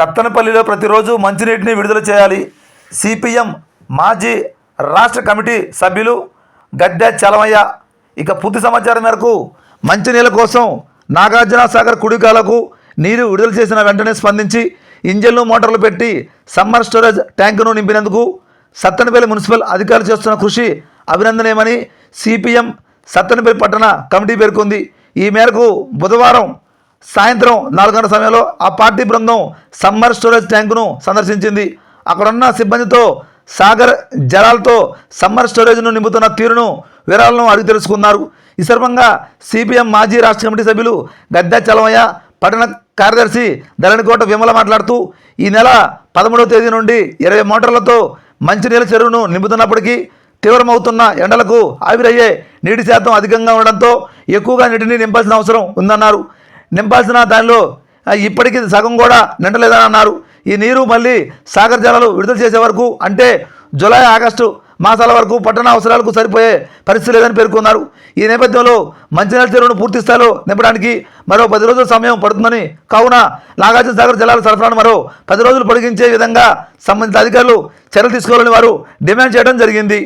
సత్తనపల్లిలో ప్రతిరోజు మంచినీటిని విడుదల చేయాలి. సిపిఎం మాజీ రాష్ట్ర కమిటీ సభ్యులు గడ్డ చలమయ్య. ఇక పూర్తి సమాచారం మేరకు మంచినీళ్ళ కోసం నాగార్జున సాగర్ కుడికాలకు నీరు విడుదల చేసిన వెంటనే స్పందించి ఇంజన్లు మోటార్లు పెట్టి సమ్మర్ స్టోరేజ్ ట్యాంకును నింపినందుకు సత్తనపల్లి మున్సిపల్ అధికారులు చేస్తున్న కృషి అభినందనీయమని సిపిఎం సత్తనపల్లి పట్టణ కమిటీ పేర్కొంది. ఈ మేరకు బుధవారం సాయంత్రం నాలుగు గంటల సమయంలో ఆ పార్టీ బృందం సమ్మర్ స్టోరేజ్ ట్యాంకును సందర్శించింది. అక్కడున్న సిబ్బందితో సాగర్ జలాలతో సమ్మర్ స్టోరేజ్ను నింపుతున్న తీరును వివరాలను అడిగి తెలుసుకున్నారు. ఈ సందర్భంగా సిపిఎం మాజీ రాష్ట్ర కమిటీ సభ్యులు గద్దె చలమయ్య పట్టణ కార్యదర్శి ధరణికోట విమల మాట్లాడుతూ ఈ నెల పదమూడవ తేదీ నుండి ఇరవై మోటార్లతో మంచినీళ్ళ చెరువును నింపుతున్నప్పటికీ తీవ్రమవుతున్న ఎండలకు ఆవిరయ్యే నీటి శాతం అధికంగా ఉండడంతో ఎక్కువగా నీటిని నింపాల్సిన అవసరం ఉందన్నారు. నింపాల్సిన దానిలో ఇప్పటికీ సగం కూడా నిండలేదని అన్నారు ఈ నీరు మళ్ళీ సాగర్ జలాలు విడుదల చేసే వరకు అంటే జూలై ఆగస్టు మాసాల వరకు పట్టణ అవసరాలకు సరిపోయే పరిస్థితి లేదని పేర్కొన్నారు. ఈ నేపథ్యంలో మంచినీళ్ళ చెరువును పూర్తి స్థాయిలో నింపడానికి మరో పది రోజుల సమయం పడుతుందని కావున నాగార్జున సాగర్ జలాల సరఫరాను మరో పది రోజులు పొడిగించే విధంగా సంబంధిత అధికారులు చర్యలు తీసుకోవాలని వారు డిమాండ్ చేయడం జరిగింది.